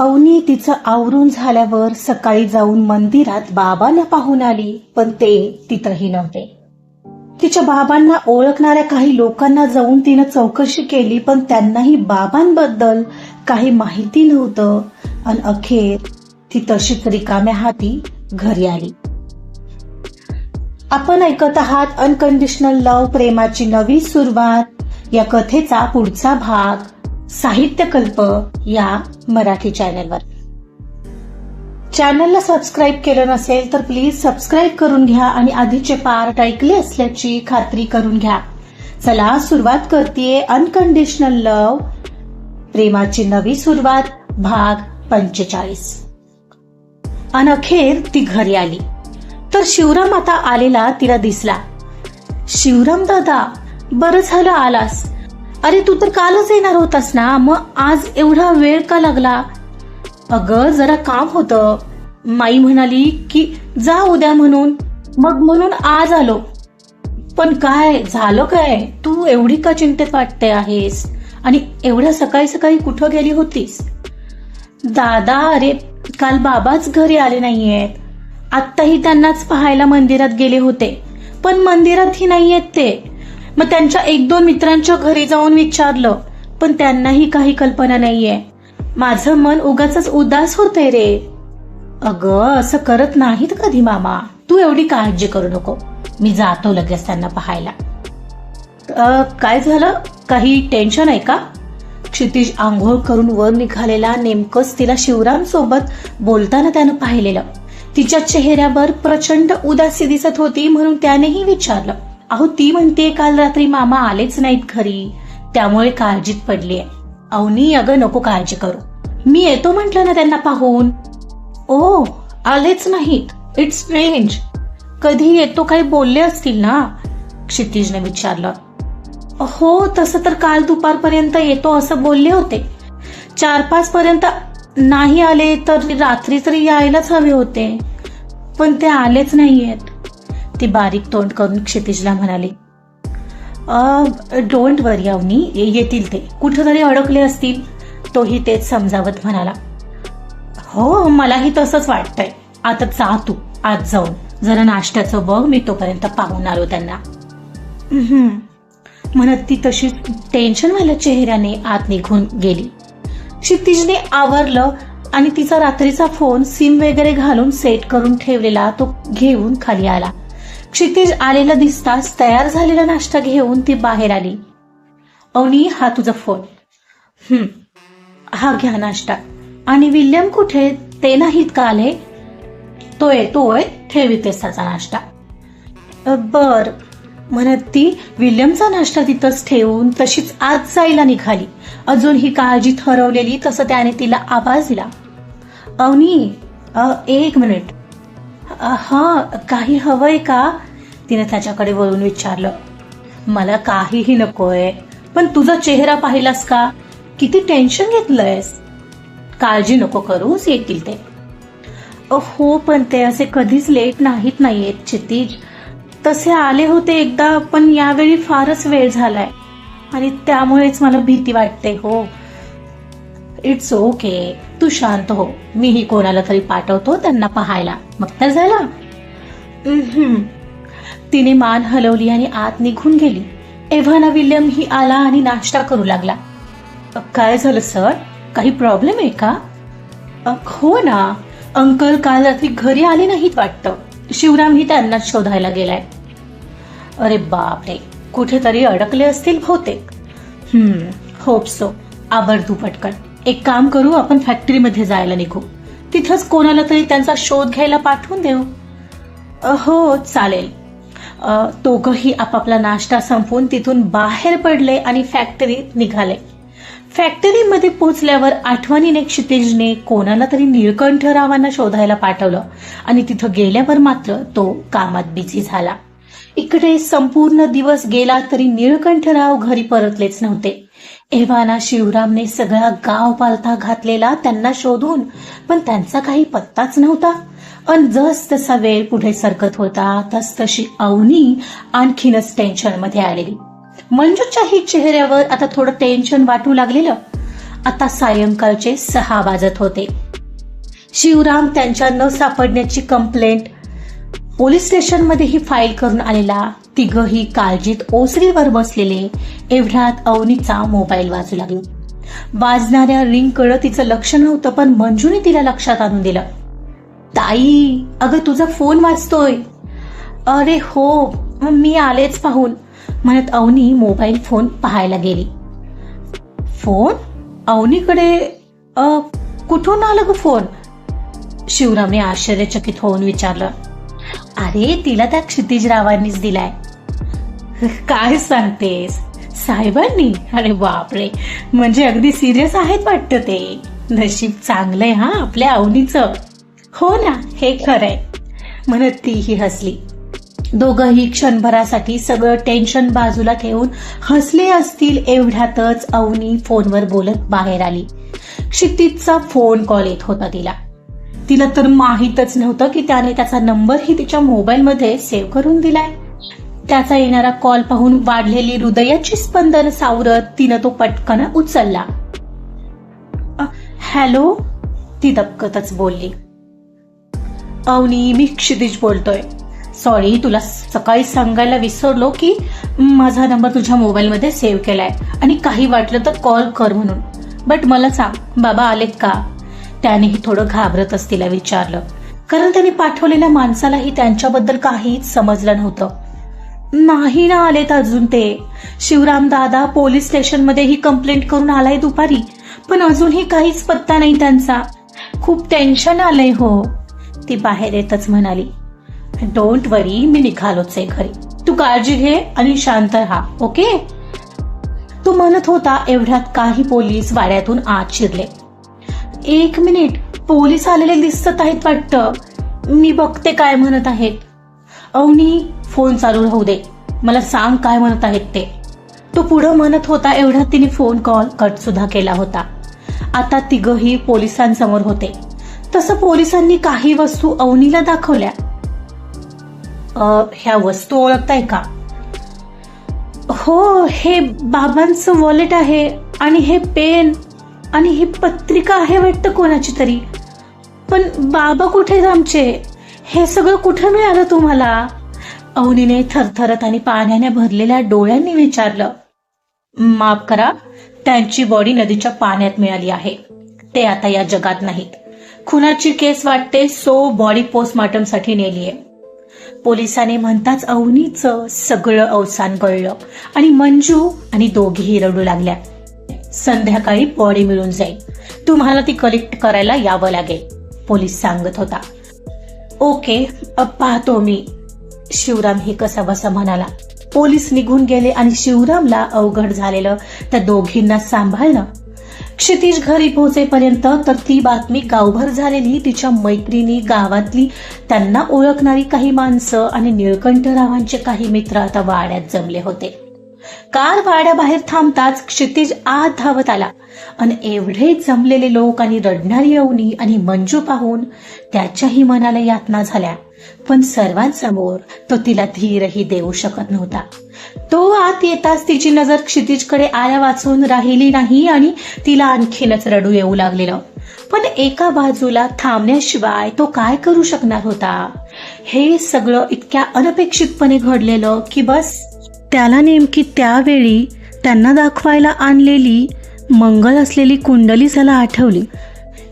अवनी तिचं आवरून झाल्यावर सकाळी जाऊन मंदिरात बाबांना पाहून आली पण ते तिथंही नव्हते. तिच्या बाबांना ओळखणाऱ्या काही लोकांना जाऊन तिनं चौकशी केली पण त्यांनाही बाबांबद्दल काही माहिती नव्हतं. आणि अखेर ती तशीच रिकाम्या हाती घरी आली. आपण ऐकत आहात अनकंडिशनल लव्ह प्रेमाची नवी सुरुवात. या कथेचा पुढचा भाग. साहित्यकल्प या मराठी चॅनलवर. चॅनलला सबस्क्राईब केलं नसेल तर प्लीज सबस्क्राईब करून घ्या आणि आधीचे पार्ट ऐकले असल्याची खात्री करून घ्या. चला सुरुवात करते अनकंडिशनल लव प्रेमाची नवी सुरुवात भाग पंचेचाळीस. आणि अखेर ती घरी आली. तर शिवराम आता आलेला तिला दिसला. शिवराम दादा बरं झालं आलास. अरे तू तर कालच येणार होतास ना? मग आज एवढा वेळ का लागला? अगं जरा काम होतं. माई म्हणाली की जा उद्या म्हणून. मग म्हणून आज आलो. पण काय झालं काय? तू एवढी का चिंतेत वाटते आहेस? आणि एवढ्या सकाळी सकाळी कुठं गेली होतीस? दादा अरे काल बाबाच घरी आले नाहीयेत. आत्ताही त्यांनाच पाहायला मंदिरात गेले होते. पण मंदिरातही नाहीयेत ते. मग त्यांच्या एक दोन मित्रांच्या घरी जाऊन विचारलं पण त्यांनाही काही कल्पना नाहीये. माझं मन उगाच उदास होतंय रे. अगं असं करत नाहीत कधी मामा. तू एवढी काळजी करू नको. मी जातो लगेच त्यांना पाहायला. काय झालं? काही टेन्शन आहे का? क्षितिज आंघोळ करून वर निघालेला नेमकंच तिला शिवराम सोबत बोलताना त्यानं पाहिलेलं. तिच्या चेहऱ्यावर प्रचंड उदासी दिसत होती म्हणून त्यानेही विचारलं. अहो ती म्हणते काल रात्री मामा आलेच नाहीत घरी. त्यामुळे काळजीत पडलीय. अवनी अगं नको काळजी करू. मी येतो म्हटलं ना त्यांना पाहून. ओ आलेच नाहीत. इट्स स्ट्रेंज कधी येतो काही बोलले असतील ना? क्षितिजने विचारलं. हो तसं तर काल दुपारपर्यंत येतो असं बोलले होते. चार पाच पर्यंत नाही आले तर रात्री तरी यायलाच हवे होते. पण ते आलेच नाहीयेत. ती बारीक तोंड करून क्षितिजला म्हणाली डोंट वरी अवनी येतील ते. कुठेतरी अडकले असतील. तोही तेच समजावत म्हणाला हो मलाही तसंच वाटतंय. आता जा तू आज जाऊन. जरा नाश्त्याचं बघ मी तोपर्यंत पाहून आलो त्यांना. म्हणत ती तशी टेन्शन वाल्या चेहऱ्याने आत निघून गेली. क्षितिजने आवरलं आणि तिचा रात्रीचा फोन सिम वगैरे घालून सेट करून ठेवलेला तो घेऊन खाली आला. क्षितिज आलेला दिसताच तयार झालेला नाश्ता घेऊन ती बाहेर आली. अवनी हा तुझा फोन हम्म हा घ्या नाश्ता. आणि विल्यम कुठे? ते नाहीत का आले? तो येतोय ठेवितेस त्याचा नाश्ता. बर. म्हणत ती विल्यमचा नाश्ता तिथंच ठेवून तशीच आज जायला निघाली. अजून ही काळजी ठरवलेली तसं त्याने तिला आवाज दिला. अवनी एक मिनिट. हां काही हवंय का? तिने त्याच्याकडे वळून विचारलं. मला काहीही नकोय पण तुझा चेहरा पाहिलास का? किती टेन्शन घेतलंयस? काळजी नको करूस येतील ते. हो पण ते असे कधीच लेट नाहीत नाहीयेत क्षितिज. तसे आले होते एकदा पण यावेळी फारच वेळ झालाय. आणि त्यामुळेच मला भीती वाटते हो. इट्स ओके तू शांत हो. मीही कोणाला तरी पाठवतो त्यांना पाहायला. मग तर झालं. तिने मान हलवली आणि आत निघून गेली. एव्हाना विल्यम ही आला आणि नाश्ता करू लागला. "अ, काय झालं सर? काही प्रॉब्लेम आहे का? "अ, हो ना. अंकल काल रात्री घरी आले नाहीत वाटतं. शिवरामही त्यांना शोधायला गेलाय. अरे बापरे. कुठेतरी अडकले असतील बहुतेक. हम्म होप सो. आवर तू पटकन. एक काम करू आपण फॅक्टरीमध्ये जायला निघू. तिथंच कोणाला तरी त्यांचा शोध घ्यायला पाठवून देऊ. हो चालेल. दोघंही आपापला नाश्ता संपवून तिथून बाहेर पडले आणि फॅक्टरीत निघाले. फॅक्टरीमध्ये पोचल्यावर आठवणीने क्षितिजने कोणाला तरी निळकंठरावांना शोधायला पाठवलं आणि तिथं गेल्यावर मात्र तो कामात बिझी झाला. इकडे संपूर्ण दिवस गेला तरी निळकंठराव घरी परतलेच नव्हते. एव्हाना शिवरामने सगळा गाव पालथा घातलेला त्यांना शोधून पण त्यांचा काही पत्ताच नव्हता. अन जस तसा वेळ पुढे सरकत होता तस तशी अवनी आणखीनच टेन्शनमध्ये आलेली मंजूच्याही चेहऱ्यावर आता थोडं टेन्शन वाटू लागलेलं. आता सायंकाळचे सहा वाजत होते. शिवराम त्यांच्या न सापडण्याची कंप्लेंट पोलीस स्टेशनमध्ये ही फाईल करून आलेला. तिघही काळजीत ओसरीवर बसलेले एवढ्यात अवनीचा मोबाईल वाजू लागला. वाजणाऱ्या रिंगकडं तिचं लक्ष नव्हतं पण मंजूने तिला लक्षात आणून दिलं. ताई अगं तुझा फोन वाजतोय. अरे हो मी आलेच पाहून म्हणत अवनी मोबाईल फोन पाहायला गेली. फोन? अवनीकडे कुठून आलं ग फोन? शिवरामने आश्चर्यचकित होऊन विचारलं. अरे तिला त्या क्षितिजरावांनीच दिलाय. काय सांगतेस? साहेबांनी? अरे बापरे. म्हणजे अगदी सिरियस आहेत वाटतं ते. नशीब चांगलंय हा आपल्या अवनीचं हो ना हे खरंय. म्हणत तीही हसली. दोघंही क्षणभरासाठी सगळं टेन्शन बाजूला ठेवून हसले असतील एवढ्यातच अवनी फोनवर बोलत बाहेर आली. क्षितिजचा फोन कॉल येत होता तिला. तिला तर माहीतच नव्हतं की त्याने त्याचा नंबरही तिच्या मोबाईलमध्ये सेव्ह करून दिलाय. त्याचा येणारा कॉल पाहून वाढलेली हृदयाची स्पंदन सावरत तिनं तो पटकन उचलला. हॅलो? ती दबकतच बोलली. अवनी मी क्षितिज बोलतोय. सॉरी तुला सकाळी सांगायला विसरलो की माझा नंबर तुझ्या मोबाईलमध्ये सेव्ह केलाय आणि काही वाटलं तर कॉल कर म्हणून. बट मला सांग बाबा आलेत का? त्यानेही थोडं घाबरतच तिला विचारलं. कारण त्यांनी पाठवलेल्या माणसालाही त्यांच्याबद्दल काहीच समजलं नव्हतं. नाही ना आलेत अजून ते. शिवराम दादा पोलीस स्टेशनमध्ये ही कंप्लेंट करून आलाय दुपारी पण अजूनही काहीच पत्ता नाही त्यांचा. खूप टेन्शन आलंय हो. ती बाहेर येतच म्हणाली. डोंट वरी मी निघालोच आहे घरी. तू काळजी घे आणि शांत राहा ओके तो म्हणत होता एवढ्यात काही पोलीस वाड्यातून आत शिरले. एक मिनिट. पोलीस आलेले दिसत आहेत वाटतं. मी बघते काय म्हणत आहेत. अवनी फोन चालू राहू दे. मला सांग काय म्हणत आहेत ते. तो पुढं म्हणत होता एवढा तिने फोन कॉल कट सुद्धा केला होता. आता तिघही पोलिसांसमोर होते. तसं पोलिसांनी काही वस्तू अवनीला दाखवल्या. ह्या वस्तू ओळखताय का? हो हे बाबांचं वॉलेट आहे आणि हे पेन आणि ही पत्रिका आहे वाटतं कोणाची तरी. पण बाबा कुठे आमचे? हे सगळं कुठं मिळालं तुम्हाला? अवनीने थरथरत आणि पाण्याने भरलेल्या डोळ्यांनी विचारलं. माफ करा त्यांची बॉडी नदीच्या पाण्यात मिळाली आहे. ते आता या जगात नाहीत. खुनाची केस वाटते सो बॉडी पोस्टमॉर्टमसाठी नेलीये. पोलिसाने म्हणताच अवनीचं सगळं अवसान कळलं आणि मंजू आणि दोघीही रडू लागल्या. संध्याकाळी बॉडी मिळून जाईल. तुम्हाला ती कलेक्ट करायला यावं लागेल पोलीस सांगत होता. ओके पाहतो मी. शिवराम हे कसा बसा म्हणाला. पोलीस निघून गेले आणि शिवरामला अवघड झालेलं त्या दोघींना सांभाळणं. क्षितिज घरी पोहोचेपर्यंत तर ती बातमी गावभर झालेली तिच्या मैत्रिणी गावातली त्यांना ओळखणारी काही माणसं आणि निळकंठरावांचे काही मित्र आता वाड्यात जमले होते. कार वाड्याबाहेर थांबताच क्षितिज आत धावत आला. आणि एवढे जमलेले लोक आणि रडणारी अवनी आणि मंजू पाहून त्याच्याही मनाला यातना झाल्या. पण सर्वांसमोर तो तिला धीरही देऊ शकत नव्हता. तो आत येताच तिची नजर क्षितिजकडे आया वाचून राहिली नाही आणि तिला आणखीनच रडू येऊ लागलेलं. पण एका बाजूला थांबण्याशिवाय तो काय करू शकणार होता? हे सगळं इतक्या अनपेक्षितपणे घडलेलं की बस त्याला नेमकी त्यावेळी त्यांना दाखवायला आणलेली मंगल असलेली कुंडली त्याला आठवली.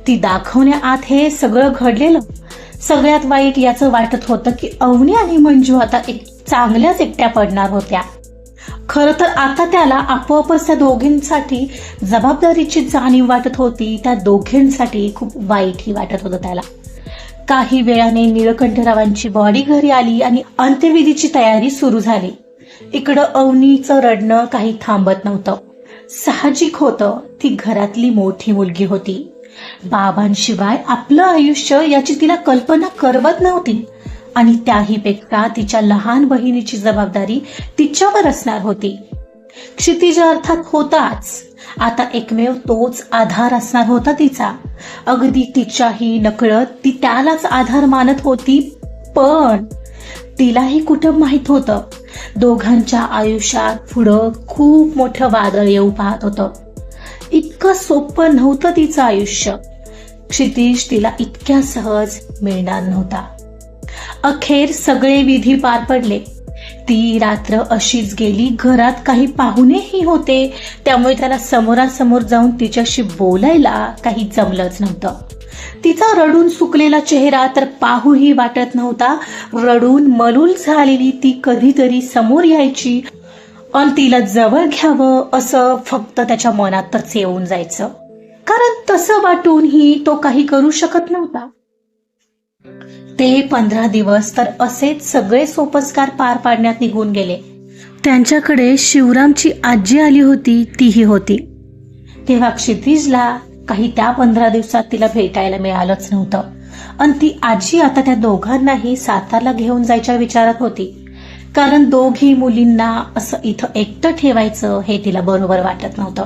ती दाखवण्याआत हे सगळं घडलेलं. सगळ्यात वाईट याचं वाटत होतं की अवनी आणि मंजू आता एक चांगल्याच एकट्या पडणार होत्या. खरं तर आता त्याला आपोआपच त्या दोघींसाठी जबाबदारीची जाणीव वाटत होती. त्या दोघींसाठी खूप वाईटही वाटत होतं त्याला. काही वेळाने निळकंठरावांची बॉडी घरी आली आणि अंत्यविधीची तयारी सुरू झाली. इकडं अवनीचं रडणं काही थांबत नव्हतं. साहजिक होतं ती घरातली मोठी मुलगी होती. बाबांशिवाय आपलं आयुष्य याची तिला कल्पना करवत नव्हती. आणि त्याही पेक्षा तिच्या लहान बहिणीची जबाबदारी तिच्यावर असणार होती. क्षितिज अर्थात होताच. आता एकमेव तोच आधार असणार होता तिचा. अगदी तिच्याही नकळत ती त्यालाच आधार मानत होती पण तिलाही कुठं माहीत होतं? दोघांच्या आयुष्यात पुढं खूप मोठं वादळ येऊ पाहत होतं. इतकं सोपं नव्हतं तिचं आयुष्य. क्षितिश तिला इतक्या सहज मिळणार नव्हता. अखेर सगळे विधी पार पडले. ती रात्र अशीच गेली घरात काही पाहुणेही होते. त्यामुळे त्याला समोरासमोर जाऊन तिच्याशी बोलायला काही जमलंच नव्हतं. तिचा रडून सुकलेला चेहरा तर पाहूही वाटत नव्हता. रडून मलूल झालेली ती कधीतरी समोर यायची आणि तिला जवळ घ्यावं असं फक्त त्याच्या मनातच येऊन जायचं. कारण तसं वाटूनही तो काही करू शकत नव्हता. ते पंधरा दिवस तर असेच सगळे सोपस्कार पार पाडण्यात निघून गेले. त्यांच्याकडे शिवरामची आजी आली होती तीही होती. तेव्हा क्षितिजला काही त्या पंधरा दिवसात तिला भेटायला मिळालंच नव्हतं. आणि ती आजी आता त्या दोघांनाही सातारला घेऊन जायच्या विचारात होती. कारण दोघी मुलींना असं इथं एकटं ठेवायचं हे तिला बरोबर वाटत नव्हतं.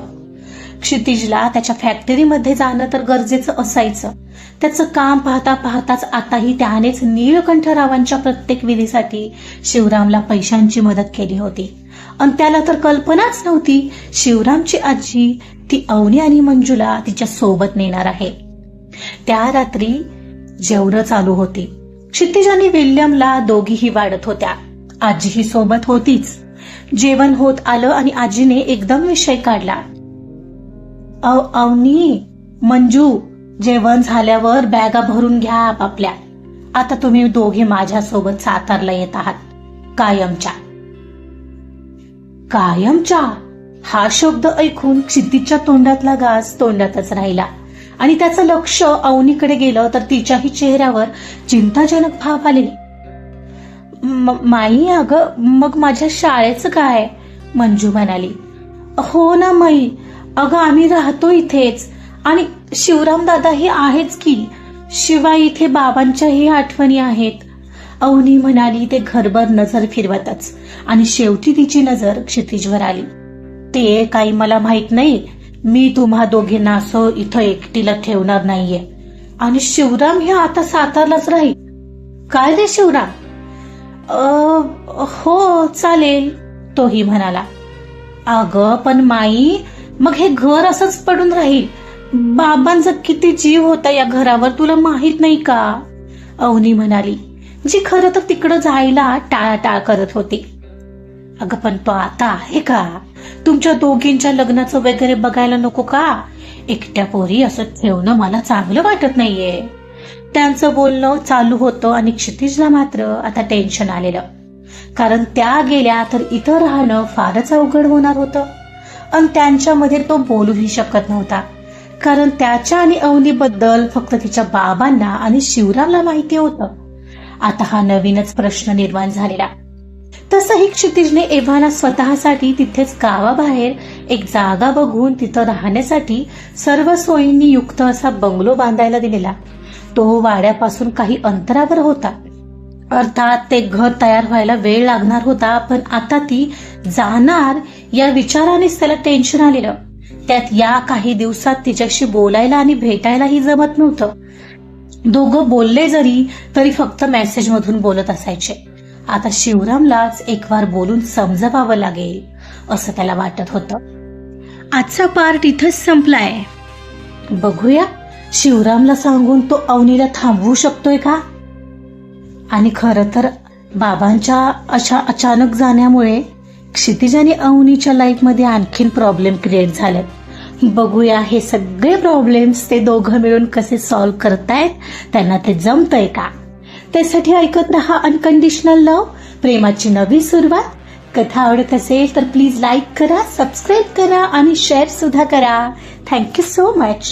क्षितिजला त्याच्या फॅक्टरीमध्ये जाणं तर गरजेचं असायचं. त्याचं काम पाहता पाहताच आताही त्यानेच नीलकंठरावांच्या प्रत्येक विधीसाठी शिवरामला पैशांची मदत केली होती. आणि त्याला तर कल्पनाच नव्हती शिवरामची आजी ती अवनी आणि मंजूला तिच्या सोबत नेणार आहे. त्या रात्री जेवढं चालू होती. क्षितिज आणि विल्यमला दोघीही वाढत होत्या. आजीही सोबत होतीच. जेवण होत आलं आणि आजीने एकदम विषय काढला. अव अवनी मंजू जेवण झाल्यावर बॅगा भरून घ्या आपापल्या. आता तुम्ही दोघे माझ्यासोबत सातारला येत आहात. कायमच्या. कायमच्या? हा शब्द ऐकून क्षितिजच्या तोंडातला घास तोंडातच राहिला. आणि त्याचं लक्ष अवनीकडे गेलं तर तिच्याही चेहऱ्यावर चिंताजनक भाव आले. म- माई अगं मग माझ्या शाळेचं काय? मंजू म्हणाली. हो ना माई. अगं आम्ही राहतो इथेच. आणि शिवराम दादाही आहेच की. शिवाय इथे बाबांच्याही आठवणी आहेत. अवनी म्हणाली ते घरभर नजर फिरवतच. आणि शेवटी तिची नजर क्षितिजवर आली. ते काही मला माहीत नाही. मी तुम्हा दोघींना असं इथं एकटीला ठेवणार नाहीये. आणि शिवराम हे आता सातारलाच राहील. काय रे शिवराम? हो चालेल तोही म्हणाला. अगं पण माई मग हे घर असंच पडून राहील. बाबांचा किती जीव होता या घरावर तुला माहीत नाही का? अवनी म्हणाली. जी खरं तर तिकडं जायला टाळाटाळ करत होती. अगं पण तो आता आहे का? तुमच्या दोघींच्या लग्नाचं वगैरे बघायला नको का? एकट्या पोरी असं ठेवणं मला चांगलं वाटत नाहीये. त्यांचं बोलणं चालू होतं आणि क्षितिजला मात्र आता टेन्शन आलेलं. कारण त्या गेल्या तर इथं राहणं फारच अवघड होणार होतं. आणि त्यांच्यामध्ये तो बोलूही शकत नव्हता. कारण त्याच्या आणि अवनीबद्दल फक्त तिच्या बाबांना आणि शिवरामला माहिती होतं. आता हा नवीनच प्रश्न निर्माण झालेला. तसंही क्षितिजने एव्हाना स्वतःसाठी तिथेच गावाबाहेर एक जागा बघून तिथं राहण्यासाठी सर्व सोयींनी युक्त असा बंगलो बांधायला दिलेला. तो वाड्यापासून काही अंतरावर होता. अर्थात ते घर तयार व्हायला वेळ लागणार होता पण आता ती जाणार या विचारानेच त्याला टेन्शन आलेलं. त्यात या काही दिवसात तिच्याशी बोलायला आणि भेटायलाही जमत नव्हतं. दोघं बोलले जरी तरी फक्त मेसेज मधून बोलत असायचे. आता शिवरामलाच एक वार बोलून समजवावं लागेल असं त्याला वाटत होतं. आजचा पार्ट इथंच संपलाय. बघूया शिवरामला सांगून तो अवनीला थांबवू शकतोय का? आणि खरं तर बाबांच्या अशा अचानक जाण्यामुळे क्षितिज आणि अवनीच्या लाईफमध्ये आणखीन प्रॉब्लेम क्रिएट झालेत बघूया हे सगळे प्रॉब्लेम्स ते दोघं मिळून कसे सॉल्व्ह करतायत त्यांना ते जमतंय का? त्यासाठी ऐकत रहा अनकंडिशनल लव प्रेमाची नवी सुरुवात. कथा आवडत असेल तर प्लीज लाईक करा सबस्क्राईब करा आणि शेअर सुद्धा करा. Thank you so much